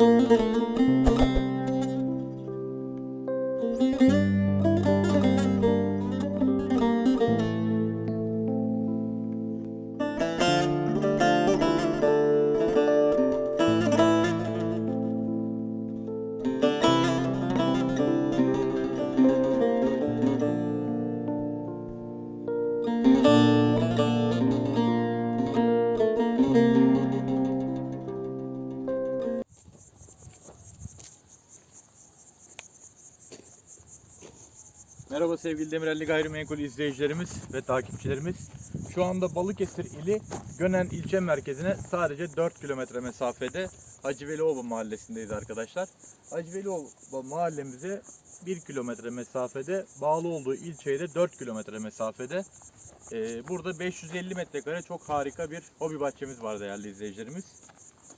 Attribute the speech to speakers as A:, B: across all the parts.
A: Müzik Merhaba sevgili Demirelli Gayrimenkul izleyicilerimiz ve takipçilerimiz. Şu anda Balıkesir ili Gönen ilçe merkezine sadece 4 kilometre mesafede Hacı Velioğlu mahallesindeyiz arkadaşlar. Hacı Velioğlu mahallemize 1 kilometre mesafede, bağlı olduğu ilçeye de 4 kilometre mesafede. Ee, burada 550 metrekare çok harika bir hobi bahçemiz var değerli izleyicilerimiz.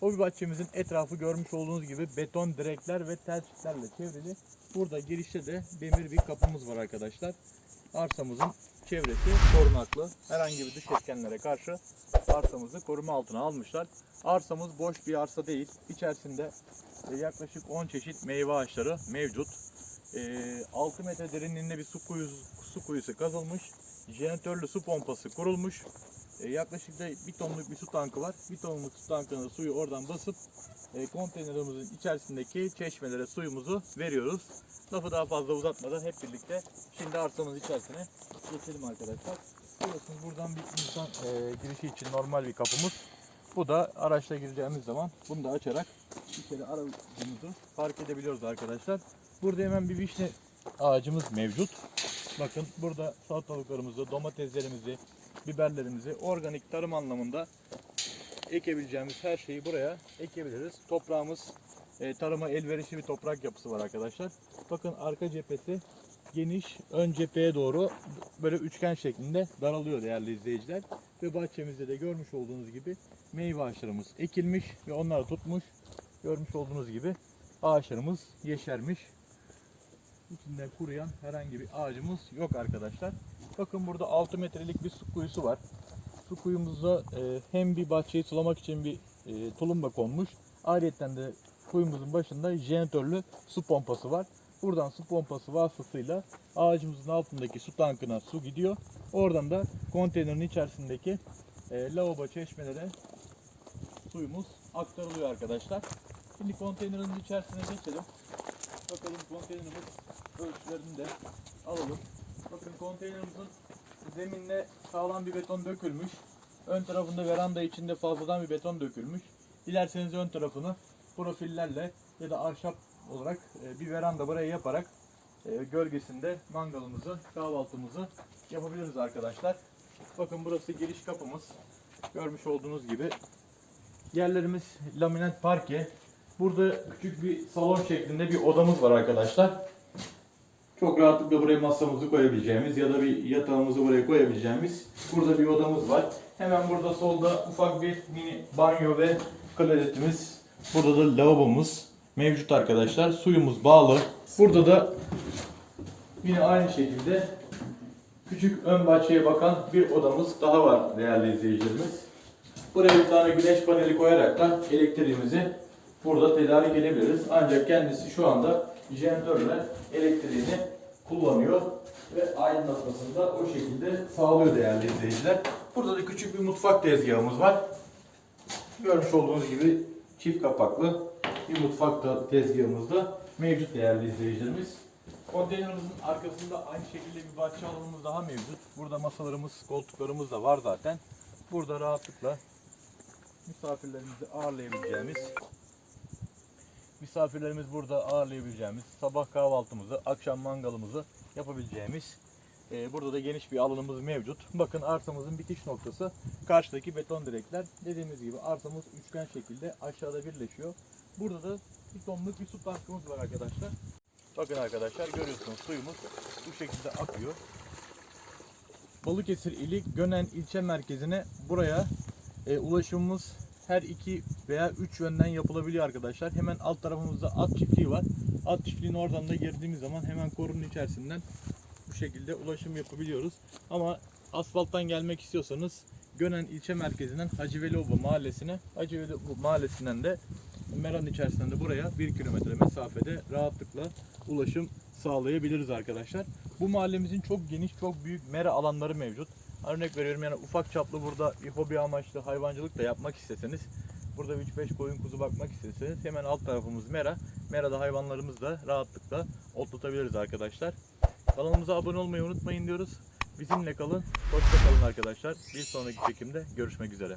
A: Hobi bahçemizin etrafı görmüş olduğunuz gibi beton direkler ve tel çitlerle çevrili. Burada girişte de demir bir kapımız var arkadaşlar. Arsamızın çevresi korunaklı. Herhangi bir dış etkenlere karşı arsamızı koruma altına almışlar. Arsamız boş bir arsa değil. İçerisinde yaklaşık 10 çeşit meyve ağaçları mevcut. E, 6 metre derinliğinde bir su kuyusu, su kuyusu kazılmış. Jeneratörlü su pompası kurulmuş. E, yaklaşık da bir tonluk bir su tankı var. Bir tonluk su tankına suyu oradan basıp e, konteynerimizin içerisindeki çeşmelere suyumuzu veriyoruz. Lafı daha fazla uzatmadan hep birlikte şimdi arsamız içerisine geçelim arkadaşlar. Biliyorsunuz buradan bir insan e, girişi için normal bir kapımız. Bu da araçla gireceğimiz zaman bunu da açarak içeri aracımızı park edebiliyoruz arkadaşlar. Burada hemen bir vişne ağacımız mevcut. Bakın burada salatalıklarımızı, domateslerimizi, biberlerimizi organik tarım anlamında ekebileceğimiz her şeyi buraya ekebiliriz. Toprağımız e, tarıma elverişli bir toprak yapısı var arkadaşlar. Bakın arka cephesi geniş, ön cepheye doğru böyle üçgen şeklinde daralıyor değerli izleyiciler. Ve bahçemizde de görmüş olduğunuz gibi meyve ağaçlarımız ekilmiş ve onlar tutmuş. Görmüş olduğunuz gibi ağaçlarımız yeşermiş. İçinde kuruyan herhangi bir ağacımız yok arkadaşlar. Bakın burada 6 metrelik bir su kuyusu var. Su kuyumuza e, hem bir bahçeyi sulamak için bir e, tulumba konmuş. Ayrıca de kuyumuzun başında jeneratörlü su pompası var. Buradan su pompası vasıtasıyla ağacımızın altındaki su tankına su gidiyor. Oradan da konteynerin içerisindeki e, lavabo çeşmelere suyumuz aktarılıyor arkadaşlar. Şimdi konteynerin içerisine geçelim. Bakalım konteynerimiz ölçülerini de alalım. Bakın konteynerimizin zeminine sağlam bir beton dökülmüş. Ön tarafında veranda içinde fazladan bir beton dökülmüş. Dilerseniz ön tarafını profillerle ya da ahşap olarak e, bir veranda buraya yaparak e, gölgesinde mangalımızı, kahvaltımızı yapabiliriz arkadaşlar. Bakın burası giriş kapımız. Görmüş olduğunuz gibi yerlerimiz laminat parke. Burada küçük bir salon şeklinde bir odamız var arkadaşlar. Çok rahatlıkla buraya masamızı koyabileceğimiz ya da bir yatağımızı buraya koyabileceğimiz burada bir odamız var. Hemen burada solda ufak bir mini banyo ve klozetimiz. Burada da lavabomuz mevcut arkadaşlar. Suyumuz bağlı. Burada da yine aynı şekilde küçük ön bahçeye bakan bir odamız daha var değerli izleyicilerimiz. Buraya bir tane güneş paneli koyarak da elektriğimizi burada tedarik edebiliriz. Ancak kendisi şu anda jeneratörle elektriğini kullanıyor ve aydınlatmasını da o şekilde sağlıyor değerli izleyiciler. Burada da küçük bir mutfak tezgahımız var. Görmüş olduğunuz gibi çift kapaklı bir mutfak da mevcut değerli izleyicilerimiz. Konteynerimizin arkasında aynı şekilde bir bahçe alanımız daha mevcut. Burada masalarımız, koltuklarımız da var zaten. Burada rahatlıkla misafirlerimizi ağırlayabileceğimiz misafirlerimiz burada ağırlayabileceğimiz, sabah kahvaltımızı, akşam mangalımızı yapabileceğimiz e, burada da geniş bir alanımız mevcut. Bakın arsamızın bitiş noktası karşıdaki beton direkler. Dediğimiz gibi arsamız üçgen şekilde aşağıda birleşiyor. Burada da bir tonluk bir su tankımız var arkadaşlar. Bakın arkadaşlar görüyorsunuz suyumuz bu şekilde akıyor. Balıkesir ili Gönen ilçe merkezine buraya e, ulaşımımız her iki veya üç yönden yapılabiliyor arkadaşlar. Hemen alt tarafımızda at çiftliği var. At çiftliğinin oradan da girdiğimiz zaman hemen korunun içerisinden bu şekilde ulaşım yapabiliyoruz. Ama asfalttan gelmek istiyorsanız Gönen ilçe merkezinden Hacı Velioğlu mahallesine, Hacı Velioğlu mahallesinden de Mera'nın içerisinde de buraya 1 kilometre mesafede rahatlıkla ulaşım sağlayabiliriz arkadaşlar. Bu mahallemizin çok geniş, çok büyük mera alanları mevcut. Örnek veriyorum yani ufak çaplı burada bir hobi amaçlı hayvancılık da yapmak isteseniz Burada 3-5 koyun kuzu bakmak isteseniz hemen alt tarafımız mera. Merada hayvanlarımızı da rahatlıkla otlatabiliriz arkadaşlar. Kanalımıza abone olmayı unutmayın diyoruz. Bizimle kalın. Hoşça kalın arkadaşlar. Bir sonraki çekimde görüşmek üzere.